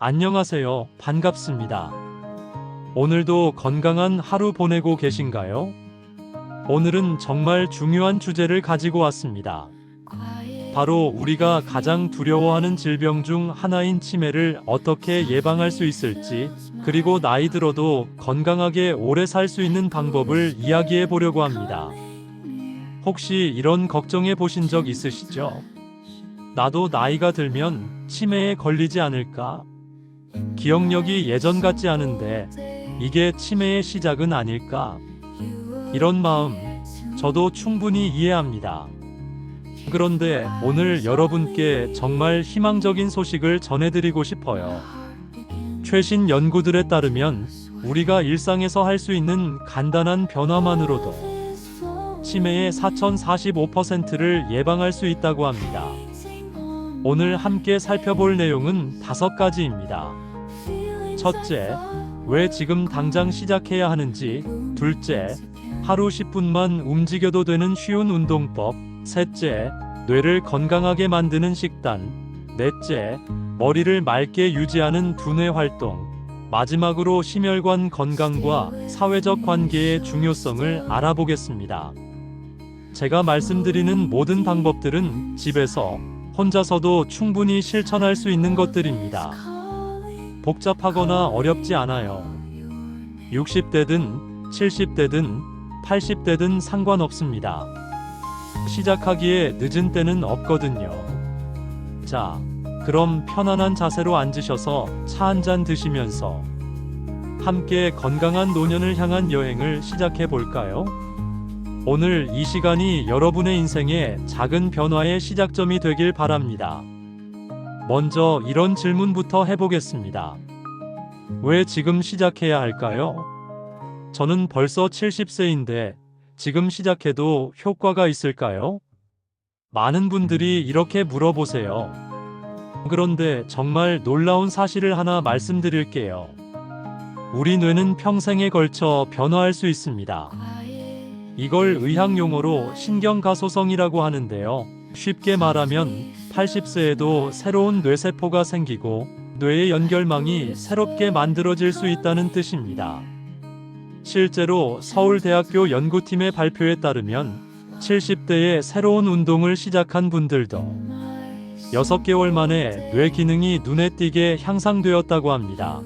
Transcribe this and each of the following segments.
안녕하세요. 반갑습니다. 오늘도 건강한 하루 보내고 계신가요? 오늘은 정말 중요한 주제를 가지고 왔습니다. 바로 우리가 가장 두려워하는 질병 중 하나인 치매를 어떻게 예방할 수 있을지, 그리고 나이 들어도 건강하게 오래 살 수 있는 방법을 이야기해 보려고 합니다. 혹시 이런 걱정해 보신 적 있으시죠? 나도 나이가 들면 치매에 걸리지 않을까? 기억력이 예전 같지 않은데 이게 치매의 시작은 아닐까? 이런 마음 저도 충분히 이해합니다. 그런데 오늘 여러분께 정말 희망적인 소식을 전해드리고 싶어요. 최신 연구들에 따르면 우리가 일상에서 할 수 있는 간단한 변화만으로도 치매의 4045%를 예방할 수 있다고 합니다. 오늘 함께 살펴볼 내용은 다섯 가지입니다. 첫째, 왜 지금 당장 시작해야 하는지. 둘째, 하루 10분만 움직여도 되는 쉬운 운동법. 셋째, 뇌를 건강하게 만드는 식단. 넷째, 머리를 맑게 유지하는 두뇌 활동. 마지막으로 심혈관 건강과 사회적 관계의 중요성을 알아보겠습니다. 제가 말씀드리는 모든 방법들은 집에서 혼자서도 충분히 실천할 수 있는 것들입니다. 복잡하거나 어렵지 않아요. 60대든 70대든 80대든 상관없습니다. 시작하기에 늦은 때는 없거든요. 자, 그럼 편안한 자세로 앉으셔서 차 한 잔 드시면서 함께 건강한 노년을 향한 여행을 시작해 볼까요? 오늘 이 시간이 여러분의 인생의 작은 변화의 시작점이 되길 바랍니다. 먼저 이런 질문부터 해보겠습니다. 왜 지금 시작해야 할까요? 저는 벌써 70세인데 지금 시작해도 효과가 있을까요? 많은 분들이 이렇게 물어보세요. 그런데 정말 놀라운 사실을 하나 말씀드릴게요. 우리 뇌는 평생에 걸쳐 변화할 수 있습니다. 이걸 의학 용어로 신경가소성이라고 하는데요. 쉽게 말하면 80세에도 새로운 뇌세포가 생기고 뇌의 연결망이 새롭게 만들어질 수 있다는 뜻입니다. 실제로 서울대학교 연구팀의 발표에 따르면 70대에 새로운 운동을 시작한 분들도 6개월 만에 뇌 기능이 눈에 띄게 향상되었다고 합니다.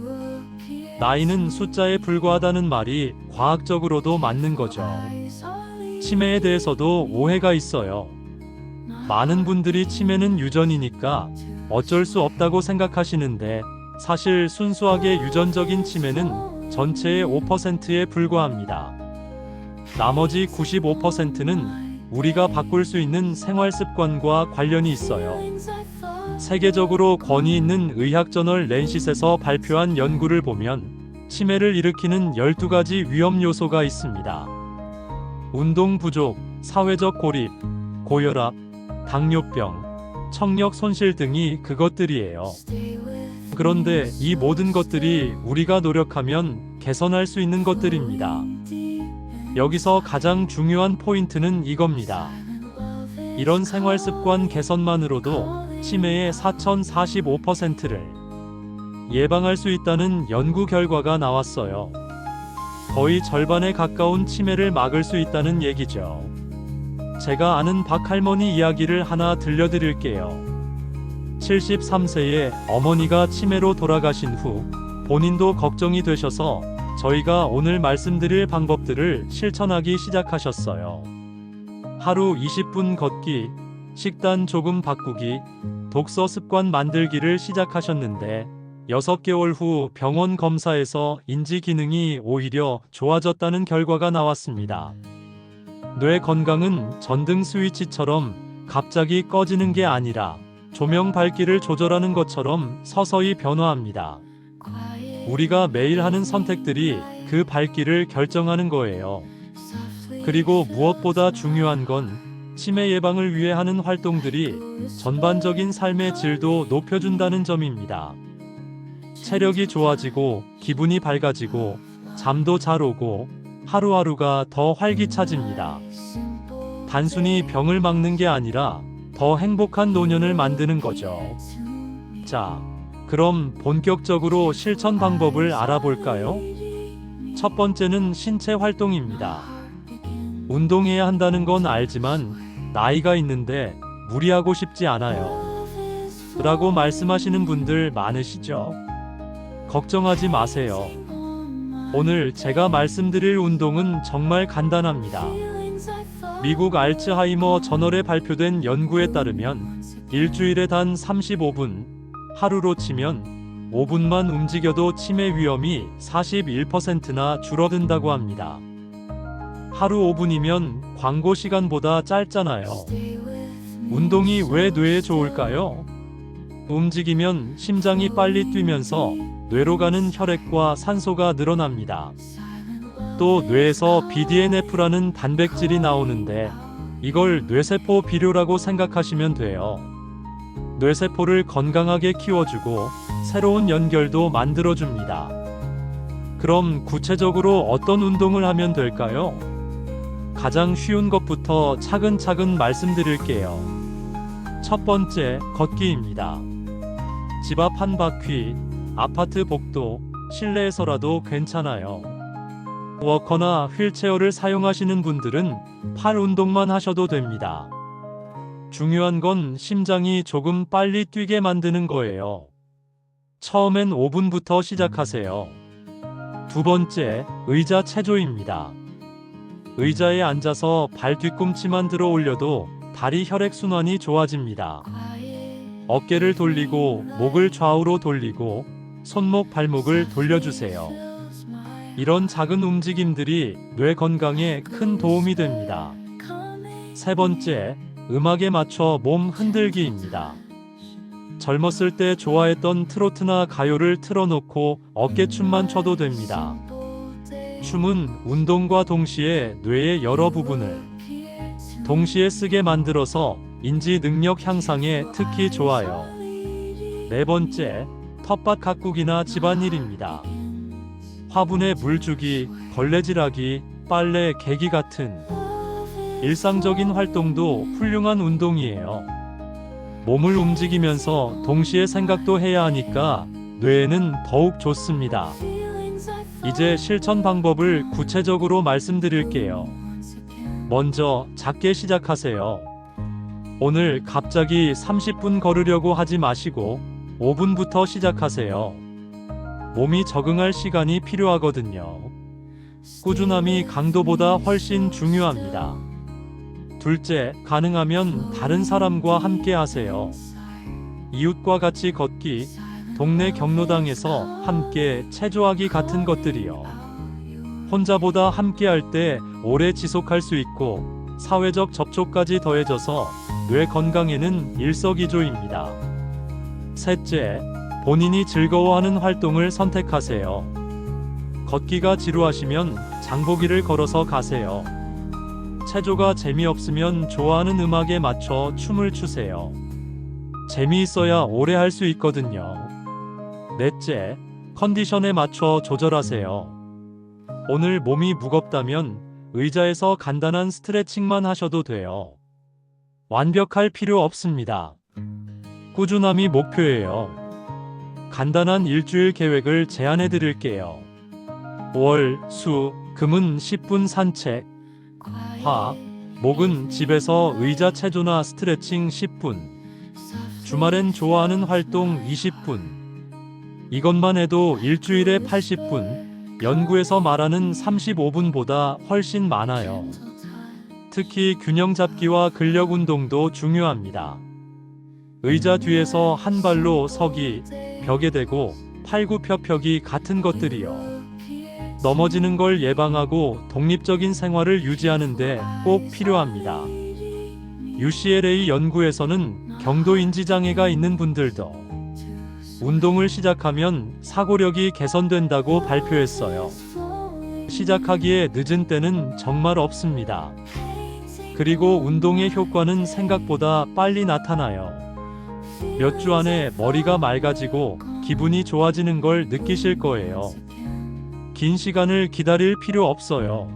나이는 숫자에 불과하다는 말이 과학적으로도 맞는 거죠. 치매에 대해서도 오해가 있어요. 많은 분들이 치매는 유전이니까 어쩔 수 없다고 생각하시는데 사실 순수하게 유전적인 치매는 전체의 5%에 불과합니다. 나머지 95%는 우리가 바꿀 수 있는 생활 습관과 관련이 있어요. 세계적으로 권위 있는 의학 저널 렌시스에서 발표한 연구를 보면 치매를 일으키는 12가지 위험 요소가 있습니다. 운동 부족, 사회적 고립, 고혈압, 당뇨병, 청력 손실 등이 그것들이에요. 그런데 이 모든 것들이 우리가 노력하면 개선할 수 있는 것들입니다. 여기서 가장 중요한 포인트는 이겁니다. 이런 생활 습관 개선만으로도 치매의 4045%를 예방할 수 있다는 연구 결과가 나왔어요. 거의 절반에 가까운 치매를 막을 수 있다는 얘기죠. 제가 아는 박할머니 이야기를 하나 들려드릴게요. 73세의 어머니가 치매로 돌아가신 후 본인도 걱정이 되셔서 저희가 오늘 말씀드릴 방법들을 실천하기 시작하셨어요. 하루 20분 걷기, 식단 조금 바꾸기, 독서 습관 만들기를 시작하셨는데 6개월 후 병원 검사에서 인지 기능이 오히려 좋아졌다는 결과가 나왔습니다. 뇌 건강은 전등 스위치처럼 갑자기 꺼지는 게 아니라 조명 밝기를 조절하는 것처럼 서서히 변화합니다. 우리가 매일 하는 선택들이 그 밝기를 결정하는 거예요. 그리고 무엇보다 중요한 건 치매 예방을 위해 하는 활동들이 전반적인 삶의 질도 높여준다는 점입니다. 체력이 좋아지고 기분이 밝아지고 잠도 잘 오고 하루하루가 더 활기차집니다. 단순히 병을 막는 게 아니라 더 행복한 노년을 만드는 거죠. 자, 그럼 본격적으로 실천 방법을 알아볼까요? 첫 번째는 신체 활동입니다. 운동해야 한다는 건 알지만 나이가 있는데 무리하고 싶지 않아요. 라고 말씀하시는 분들 많으시죠? 걱정하지 마세요. 오늘 제가 말씀드릴 운동은 정말 간단합니다. 미국 알츠하이머 저널에 발표된 연구에 따르면 일주일에 단 35분, 하루로 치면 5분만 움직여도 치매 위험이 41%나 줄어든다고 합니다. 하루 5분이면 광고 시간보다 짧잖아요. 운동이 왜 뇌에 좋을까요? 움직이면 심장이 빨리 뛰면서 뇌로 가는 혈액과 산소가 늘어납니다. 또 뇌에서 BDNF라는 단백질이 나오는데 이걸 뇌세포 비료라고 생각하시면 돼요. 뇌세포를 건강하게 키워주고 새로운 연결도 만들어줍니다. 그럼 구체적으로 어떤 운동을 하면 될까요? 가장 쉬운 것부터 차근차근 말씀드릴게요. 첫 번째, 걷기입니다. 집 앞 한 바퀴, 아파트 복도, 실내에서라도 괜찮아요. 워커나 휠체어를 사용하시는 분들은 팔 운동만 하셔도 됩니다. 중요한 건 심장이 조금 빨리 뛰게 만드는 거예요. 처음엔 5분부터 시작하세요. 두 번째, 의자 체조입니다. 의자에 앉아서 발 뒤꿈치만 들어 올려도 다리 혈액순환이 좋아집니다. 어깨를 돌리고 목을 좌우로 돌리고 손목 발목을 돌려주세요. 이런 작은 움직임들이 뇌 건강에 큰 도움이 됩니다. 세 번째, 음악에 맞춰 몸 흔들기입니다. 젊었을 때 좋아했던 트로트나 가요를 틀어놓고 어깨춤만 춰도 됩니다. 춤은 운동과 동시에 뇌의 여러 부분을 동시에 쓰게 만들어서 인지 능력 향상에 특히 좋아요. 네 번째, 텃밭 가꾸기나 집안일입니다. 화분에 물 주기, 걸레질하기, 빨래 개기 같은 일상적인 활동도 훌륭한 운동이에요. 몸을 움직이면서 동시에 생각도 해야 하니까 뇌에는 더욱 좋습니다. 이제 실천 방법을 구체적으로 말씀드릴게요. 먼저 작게 시작하세요. 오늘 갑자기 30분 걸으려고 하지 마시고 5분부터 시작하세요. 몸이 적응할 시간이 필요하거든요. 꾸준함이 강도보다 훨씬 중요합니다. 둘째, 가능하면 다른 사람과 함께 하세요. 이웃과 같이 걷기, 동네 경로당에서 함께 체조하기 같은 것들이요. 혼자보다 함께 할 때 오래 지속할 수 있고 사회적 접촉까지 더해져서 뇌 건강에는 일석이조입니다. 셋째, 본인이 즐거워하는 활동을 선택하세요. 걷기가 지루하시면 장보기를 걸어서 가세요. 체조가 재미없으면 좋아하는 음악에 맞춰 춤을 추세요. 재미있어야 오래 할 수 있거든요. 넷째, 컨디션에 맞춰 조절하세요. 오늘 몸이 무겁다면 의자에서 간단한 스트레칭만 하셔도 돼요. 완벽할 필요 없습니다. 꾸준함이 목표예요. 간단한 일주일 계획을 제안해 드릴게요. 월, 수, 금은 10분 산책, 화, 목은 집에서 의자 체조나 스트레칭 10분, 주말엔 좋아하는 활동 20분. 이것만 해도 일주일에 80분, 연구에서 말하는 35분보다 훨씬 많아요. 특히 균형 잡기와 근력 운동도 중요합니다. 의자 뒤에서 한 발로 서기, 벽에 대고 팔굽혀펴기 같은 것들이요. 넘어지는 걸 예방하고 독립적인 생활을 유지하는데 꼭 필요합니다. UCLA 연구에서는 경도 인지 장애가 있는 분들도 운동을 시작하면 사고력이 개선된다고 발표했어요. 시작하기에 늦은 때는 정말 없습니다. 그리고 운동의 효과는 생각보다 빨리 나타나요. 몇 주 안에 머리가 맑아지고 기분이 좋아지는 걸 느끼실 거예요. 긴 시간을 기다릴 필요 없어요.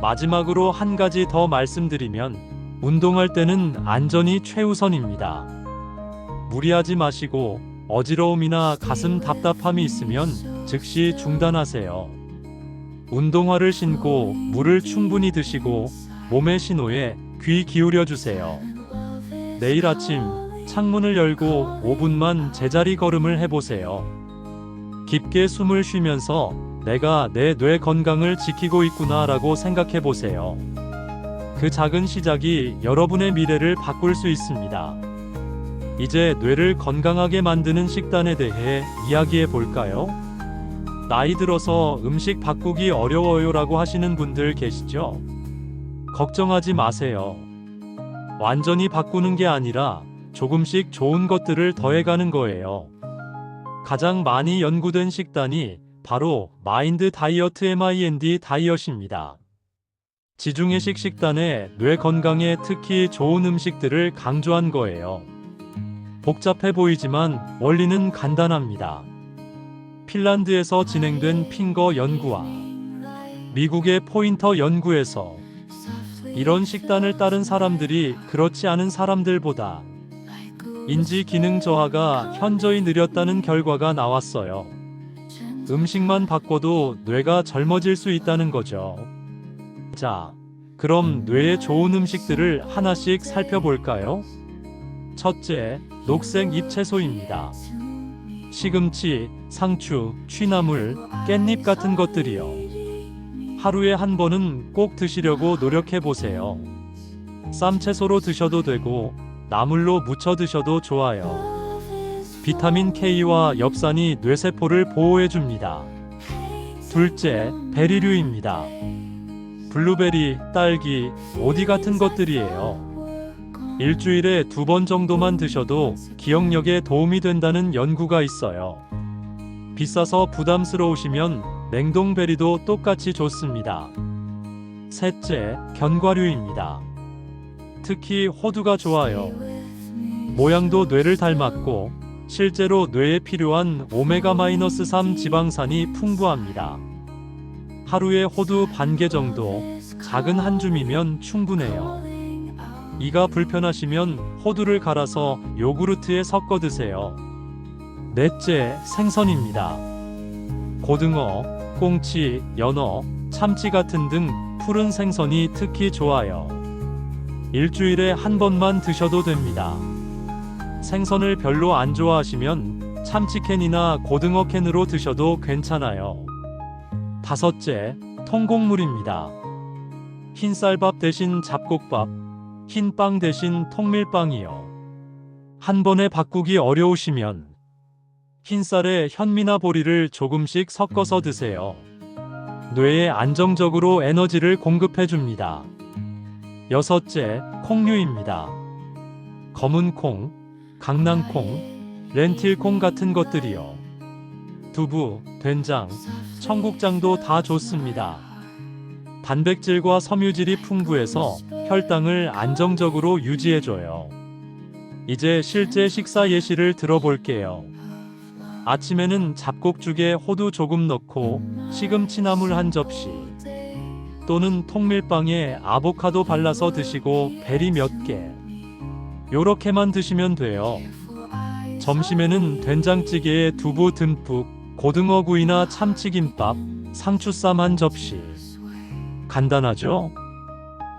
마지막으로 한 가지 더 말씀드리면 운동할 때는 안전이 최우선입니다. 무리하지 마시고 어지러움이나 가슴 답답함이 있으면 즉시 중단하세요. 운동화를 신고 물을 충분히 드시고 몸의 신호에 귀 기울여 주세요. 내일 아침 창문을 열고 5분만 제자리 걸음을 해보세요. 깊게 숨을 쉬면서 내가 내 뇌 건강을 지키고 있구나 라고 생각해 보세요. 그 작은 시작이 여러분의 미래를 바꿀 수 있습니다. 이제 뇌를 건강하게 만드는 식단에 대해 이야기해 볼까요? 나이 들어서 음식 바꾸기 어려워요 라고 하시는 분들 계시죠? 걱정하지 마세요. 완전히 바꾸는 게 아니라 조금씩 좋은 것들을 더해가는 거예요. 가장 많이 연구된 식단이 바로 마인드 다이어트 MIND 다이어트입니다. 지중해식 식단에 뇌 건강에 특히 좋은 음식들을 강조한 거예요. 복잡해 보이지만 원리는 간단합니다. 핀란드에서 진행된 핑거 연구와 미국의 포인터 연구에서 이런 식단을 따른 사람들이 그렇지 않은 사람들보다 인지 기능 저하가 현저히 느렸다는 결과가 나왔어요. 음식만 바꿔도 뇌가 젊어질 수 있다는 거죠. 자, 그럼 뇌에 좋은 음식들을 하나씩 살펴볼까요? 첫째, 녹색 잎채소입니다. 시금치, 상추, 취나물, 깻잎 같은 것들이요. 하루에 한 번은 꼭 드시려고 노력해 보세요. 쌈채소로 드셔도 되고, 나물로 무쳐 드셔도 좋아요. 비타민 K와 엽산이 뇌세포를 보호해 줍니다. 둘째, 베리류입니다. 블루베리, 딸기, 오디 같은 것들이에요. 일주일에 두 번 정도만 드셔도 기억력에 도움이 된다는 연구가 있어요. 비싸서 부담스러우시면 냉동베리도 똑같이 좋습니다. 셋째, 견과류입니다. 특히 호두가 좋아요. 모양도 뇌를 닮았고 실제로 뇌에 필요한 오메가-3 지방산이 풍부합니다. 하루에 호두 반 개 정도, 작은 한 줌이면 충분해요. 이가 불편하시면 호두를 갈아서 요구르트에 섞어 드세요. 넷째, 생선입니다. 고등어, 꽁치, 연어, 참치 같은 등 푸른 생선이 특히 좋아요. 일주일에 한 번만 드셔도 됩니다. 생선을 별로 안 좋아하시면 참치캔이나 고등어 캔으로 드셔도 괜찮아요. 다섯째, 통곡물입니다. 흰쌀밥 대신 잡곡밥, 흰 빵 대신 통밀빵이요. 한 번에 바꾸기 어려우시면 흰쌀에 현미나 보리를 조금씩 섞어서 드세요. 뇌에 안정적으로 에너지를 공급해 줍니다. 여섯째, 콩류입니다. 검은 콩, 강낭콩, 렌틸콩 같은 것들이요. 두부, 된장, 청국장도 다 좋습니다. 단백질과 섬유질이 풍부해서 혈당을 안정적으로 유지해줘요. 이제 실제 식사 예시를 들어볼게요. 아침에는 잡곡죽에 호두 조금 넣고 시금치나물 한 접시 또는 통밀빵에 아보카도 발라서 드시고 베리 몇 개. 요렇게만 드시면 돼요. 점심에는 된장찌개에 두부 듬뿍, 고등어 구이나 참치김밥, 상추쌈 한 접시. 간단하죠?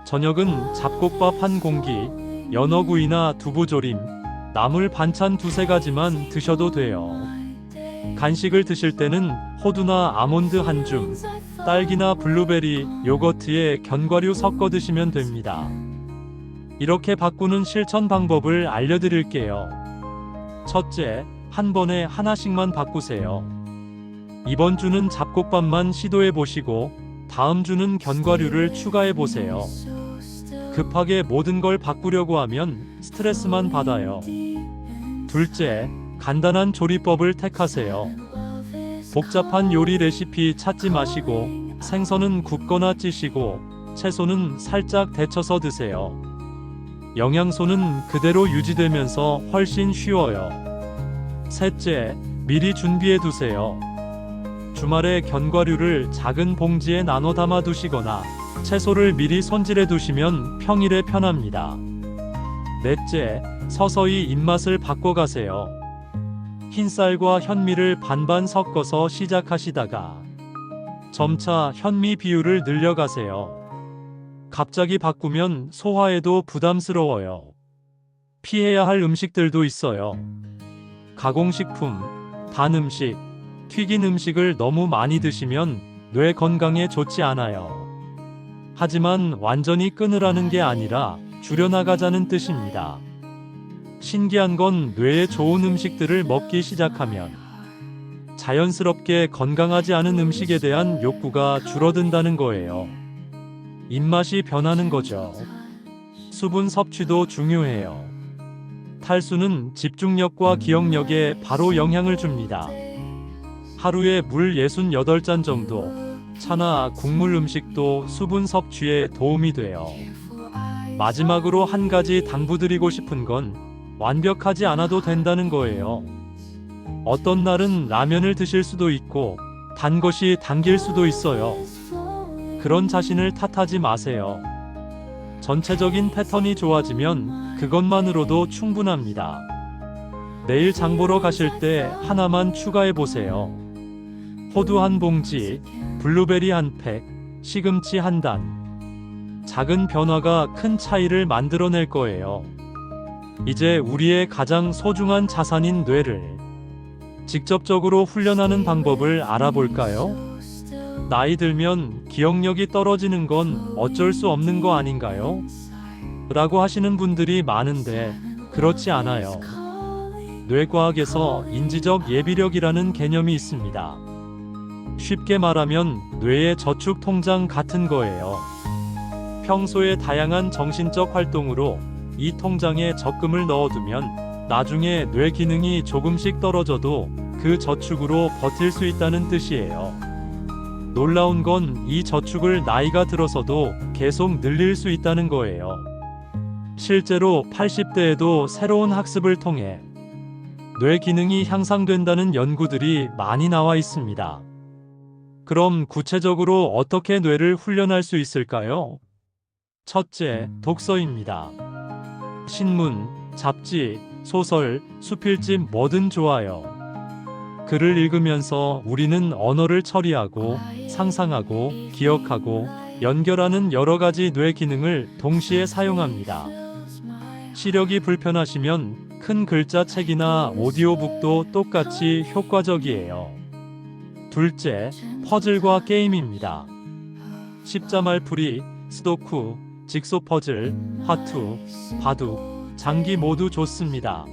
저녁은 잡곡밥 한 공기, 연어구이나 두부조림, 나물 반찬 두세 가지만 드셔도 돼요. 간식을 드실 때는 호두나 아몬드 한 줌, 딸기나 블루베리, 요거트에 견과류 섞어 드시면 됩니다. 이렇게 바꾸는 실천 방법을 알려드릴게요. 첫째, 한 번에 하나씩만 바꾸세요. 이번 주는 잡곡밥만 시도해 보시고, 다음 주는 견과류를 추가해 보세요. 급하게 모든 걸 바꾸려고 하면 스트레스만 받아요. 둘째, 간단한 조리법을 택하세요. 복잡한 요리 레시피 찾지 마시고 생선은 굽거나 찌시고 채소는 살짝 데쳐서 드세요. 영양소는 그대로 유지되면서 훨씬 쉬워요. 셋째, 미리 준비해 두세요. 주말에 견과류를 작은 봉지에 나눠 담아 두시거나 채소를 미리 손질해 두시면 평일에 편합니다. 넷째, 서서히 입맛을 바꿔가세요. 흰쌀과 현미를 반반 섞어서 시작하시다가 점차 현미 비율을 늘려가세요. 갑자기 바꾸면 소화에도 부담스러워요. 피해야 할 음식들도 있어요. 가공식품, 단 음식, 튀긴 음식을 너무 많이 드시면 뇌 건강에 좋지 않아요. 하지만 완전히 끊으라는 게 아니라 줄여나가자는 뜻입니다. 신기한 건 뇌에 좋은 음식들을 먹기 시작하면 자연스럽게 건강하지 않은 음식에 대한 욕구가 줄어든다는 거예요. 입맛이 변하는 거죠. 수분 섭취도 중요해요. 탈수는 집중력과 기억력에 바로 영향을 줍니다. 하루에 물 68잔 정도, 차나 국물 음식도 수분 섭취에 도움이 돼요. 마지막으로 한 가지 당부드리고 싶은 건 완벽하지 않아도 된다는 거예요. 어떤 날은 라면을 드실 수도 있고 단 것이 당길 수도 있어요. 그런 자신을 탓하지 마세요. 전체적인 패턴이 좋아지면 그것만으로도 충분합니다. 내일 장 보러 가실 때 하나만 추가해 보세요. 호두 한 봉지, 블루베리 한 팩, 시금치 한 단. 작은 변화가 큰 차이를 만들어낼 거예요. 이제 우리의 가장 소중한 자산인 뇌를 직접적으로 훈련하는 방법을 알아볼까요? 나이 들면 기억력이 떨어지는 건 어쩔 수 없는 거 아닌가요? 라고 하시는 분들이 많은데 그렇지 않아요. 뇌과학에서 인지적 예비력이라는 개념이 있습니다. 쉽게 말하면 뇌의 저축 통장 같은 거예요. 평소에 다양한 정신적 활동으로 이 통장에 적금을 넣어두면 나중에 뇌 기능이 조금씩 떨어져도 그 저축으로 버틸 수 있다는 뜻이에요. 놀라운 건 이 저축을 나이가 들어서도 계속 늘릴 수 있다는 거예요. 실제로 80대에도 새로운 학습을 통해 뇌 기능이 향상된다는 연구들이 많이 나와 있습니다. 그럼 구체적으로 어떻게 뇌를 훈련할 수 있을까요? 첫째, 독서입니다. 신문, 잡지, 소설, 수필집 뭐든 좋아요. 글을 읽으면서 우리는 언어를 처리하고 상상하고 기억하고 연결하는 여러 가지 뇌 기능을 동시에 사용합니다. 시력이 불편하시면 큰 글자 책이나 오디오북도 똑같이 효과적이에요. 둘째, 퍼즐과 게임입니다. 십자말풀이, 스도쿠, 직소 퍼즐, 화투, 바둑, 장기 모두 좋습니다.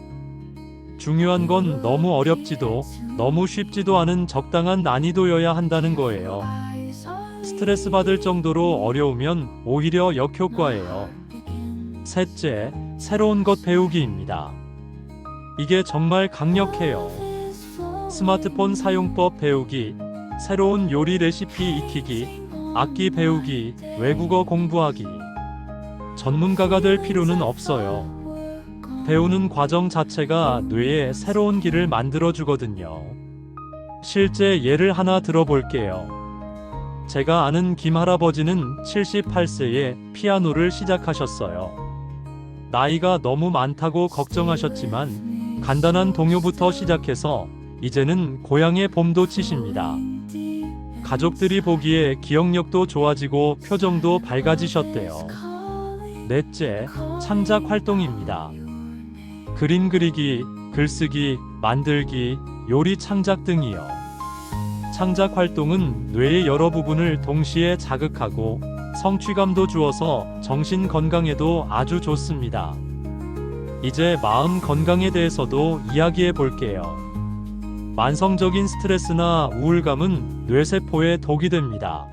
중요한 건 너무 어렵지도 너무 쉽지도 않은 적당한 난이도여야 한다는 거예요. 스트레스 받을 정도로 어려우면 오히려 역효과예요. 셋째, 새로운 것 배우기입니다. 이게 정말 강력해요. 스마트폰 사용법 배우기, 새로운 요리 레시피 익히기, 악기 배우기, 외국어 공부하기. 전문가가 될 필요는 없어요. 배우는 과정 자체가 뇌에 새로운 길을 만들어 주거든요. 실제 예를 하나 들어볼게요. 제가 아는 김 할아버지는 78세에 피아노를 시작하셨어요. 나이가 너무 많다고 걱정하셨지만 간단한 동요부터 시작해서 이제는 고향의 봄도 치십니다. 가족들이 보기에 기억력도 좋아지고 표정도 밝아지셨대요. 넷째, 창작 활동입니다. 그림 그리기, 글쓰기, 만들기, 요리 창작 등이요. 창작 활동은 뇌의 여러 부분을 동시에 자극하고 성취감도 주어서 정신 건강에도 아주 좋습니다. 이제 마음 건강에 대해서도 이야기해 볼게요. 만성적인 스트레스나 우울감은 뇌세포에 독이 됩니다.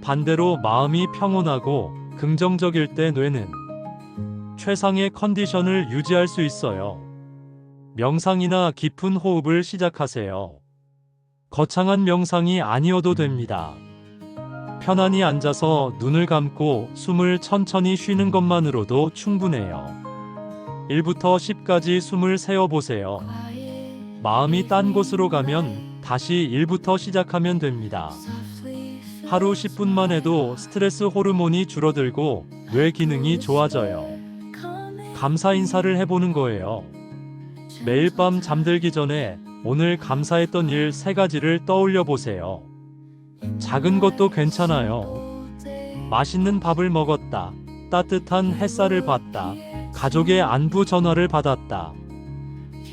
반대로 마음이 평온하고 긍정적일 때 뇌는 최상의 컨디션을 유지할 수 있어요. 명상이나 깊은 호흡을 시작하세요. 거창한 명상이 아니어도 됩니다. 편안히 앉아서 눈을 감고 숨을 천천히 쉬는 것만으로도 충분해요. 1부터 10까지 숨을 세어 보세요. 마음이 딴 곳으로 가면 다시 1부터 시작하면 됩니다. 하루 10분만 해도 스트레스 호르몬이 줄어들고 뇌 기능이 좋아져요. 감사 인사를 해보는 거예요. 매일 밤 잠들기 전에 오늘 감사했던 일 세 가지를 떠올려 보세요. 작은 것도 괜찮아요. 맛있는 밥을 먹었다. 따뜻한 햇살을 봤다. 가족의 안부 전화를 받았다.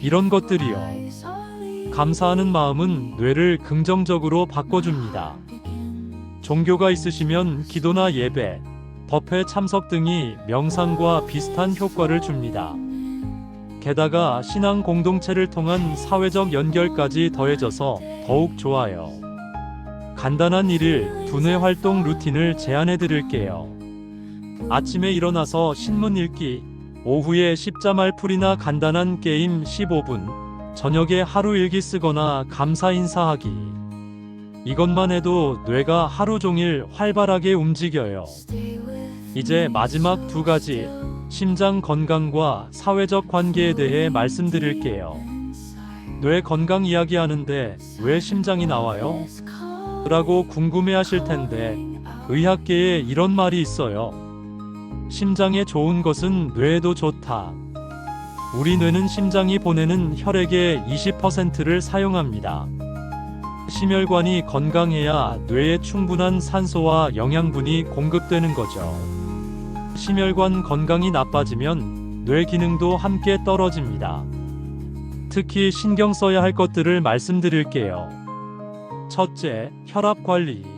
이런 것들이요. 감사하는 마음은 뇌를 긍정적으로 바꿔줍니다. 종교가 있으시면 기도나 예배, 법회 참석 등이 명상과 비슷한 효과를 줍니다. 게다가 신앙 공동체를 통한 사회적 연결까지 더해져서 더욱 좋아요. 간단한 일일 두뇌 활동 루틴을 제안해 드릴게요. 아침에 일어나서 신문 읽기, 오후에 십자말 풀이나 간단한 게임 15분, 저녁에 하루 일기 쓰거나 감사 인사하기. 이것만 해도 뇌가 하루 종일 활발하게 움직여요. 이제 마지막 두 가지, 심장 건강과 사회적 관계에 대해 말씀드릴게요. 뇌 건강 이야기하는데 왜 심장이 나와요? 라고 궁금해 하실 텐데, 의학계에 이런 말이 있어요. 심장에 좋은 것은 뇌에도 좋다. 우리 뇌는 심장이 보내는 혈액의 20%를 사용합니다. 심혈관이 건강해야 뇌에 충분한 산소와 영양분이 공급되는 거죠. 심혈관 건강이 나빠지면 뇌 기능도 함께 떨어집니다. 특히 신경 써야 할 것들을 말씀드릴게요. 첫째, 혈압 관리.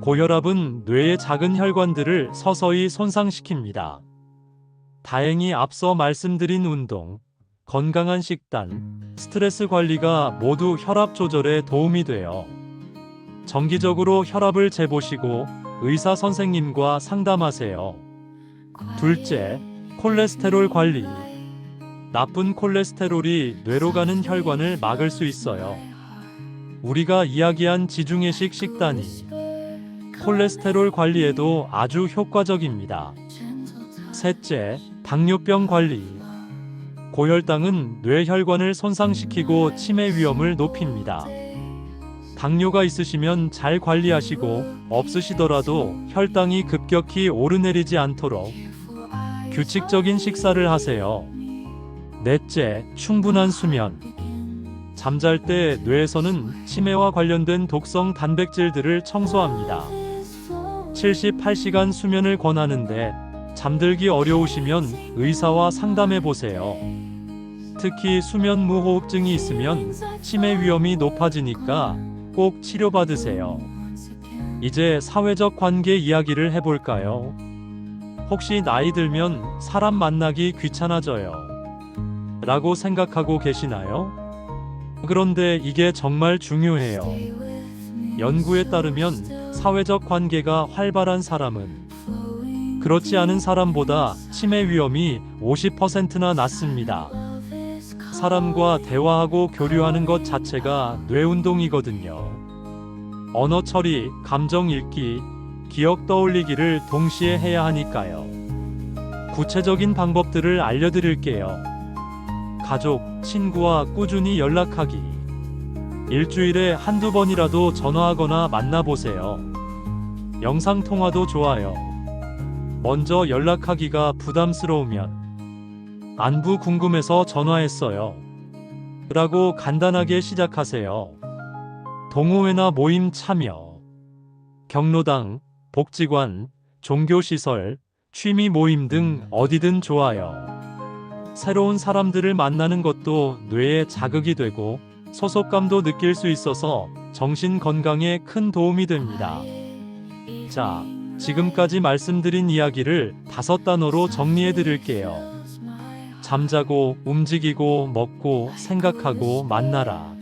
고혈압은 뇌의 작은 혈관들을 서서히 손상시킵니다. 다행히 앞서 말씀드린 운동, 건강한 식단, 스트레스 관리가 모두 혈압 조절에 도움이 돼요. 정기적으로 혈압을 재보시고 의사 선생님과 상담하세요. 둘째, 콜레스테롤 관리. 나쁜 콜레스테롤이 뇌로 가는 혈관을 막을 수 있어요. 우리가 이야기한 지중해식 식단이 콜레스테롤 관리에도 아주 효과적입니다. 셋째, 당뇨병 관리. 고혈당은 뇌혈관을 손상시키고 치매 위험을 높입니다. 당뇨가 있으시면 잘 관리하시고 없으시더라도 혈당이 급격히 오르내리지 않도록 규칙적인 식사를 하세요. 넷째, 충분한 수면. 잠잘 때 뇌에서는 치매와 관련된 독성 단백질들을 청소합니다. 78시간 수면을 권하는데 잠들기 어려우시면 의사와 상담해 보세요. 특히 수면 무호흡증이 있으면 치매 위험이 높아지니까 꼭 치료받으세요. 이제 사회적 관계 이야기를 해볼까요? 혹시 나이 들면 사람 만나기 귀찮아져요. 라고 생각하고 계시나요? 그런데 이게 정말 중요해요. 연구에 따르면 사회적 관계가 활발한 사람은 그렇지 않은 사람보다 치매 위험이 50%나 낮습니다. 사람과 대화하고 교류하는 것 자체가 뇌 운동이거든요. 언어 처리, 감정 읽기, 기억 떠올리기를 동시에 해야 하니까요. 구체적인 방법들을 알려드릴게요. 가족, 친구와 꾸준히 연락하기. 일주일에 한두 번이라도 전화하거나 만나보세요. 영상통화도 좋아요. 먼저 연락하기가 부담스러우면 안부 궁금해서 전화했어요. 라고 간단하게 시작하세요. 동호회나 모임 참여, 경로당, 복지관, 종교시설, 취미 모임 등 어디든 좋아요. 새로운 사람들을 만나는 것도 뇌에 자극이 되고 소속감도 느낄 수 있어서 정신 건강에 큰 도움이 됩니다. 자, 지금까지 말씀드린 이야기를 다섯 단어로 정리해 드릴게요. 잠자고, 움직이고, 먹고, 생각하고, 만나라.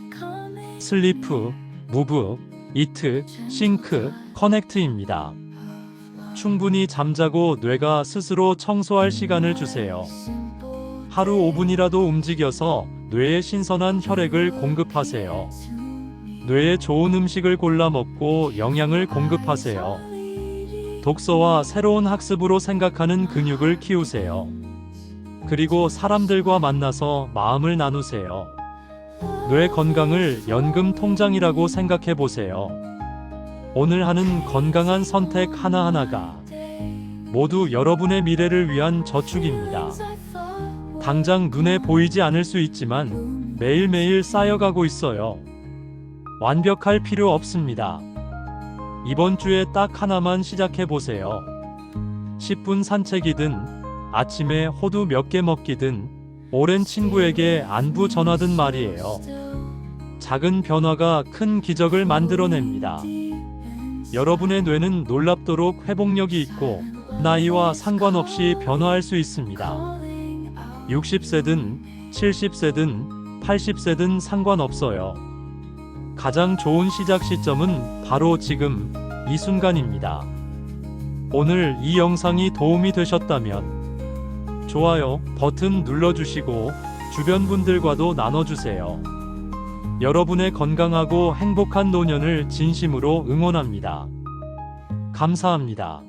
슬리프, 무브, 이트, 싱크, 커넥트입니다. 충분히 잠자고 뇌가 스스로 청소할 시간을 주세요. 하루 5분이라도 움직여서 뇌에 신선한 혈액을 공급하세요. 뇌에 좋은 음식을 골라 먹고 영양을 공급하세요. 독서와 새로운 학습으로 생각하는 근육을 키우세요. 그리고 사람들과 만나서 마음을 나누세요. 뇌 건강을 연금 통장이라고 생각해 보세요. 오늘 하는 건강한 선택 하나하나가 모두 여러분의 미래를 위한 저축입니다. 당장 눈에 보이지 않을 수 있지만 매일매일 쌓여가고 있어요. 완벽할 필요 없습니다. 이번 주에 딱 하나만 시작해 보세요. 10분 산책이든 아침에 호두 몇 개 먹기든 오랜 친구에게 안부 전하든 말이에요. 작은 변화가 큰 기적을 만들어냅니다. 여러분의 뇌는 놀랍도록 회복력이 있고 나이와 상관없이 변화할 수 있습니다. 60세든 70세든 80세든 상관없어요. 가장 좋은 시작 시점은 바로 지금 이 순간입니다. 오늘 이 영상이 도움이 되셨다면 좋아요 버튼 눌러주시고 주변 분들과도 나눠주세요. 여러분의 건강하고 행복한 노년을 진심으로 응원합니다. 감사합니다.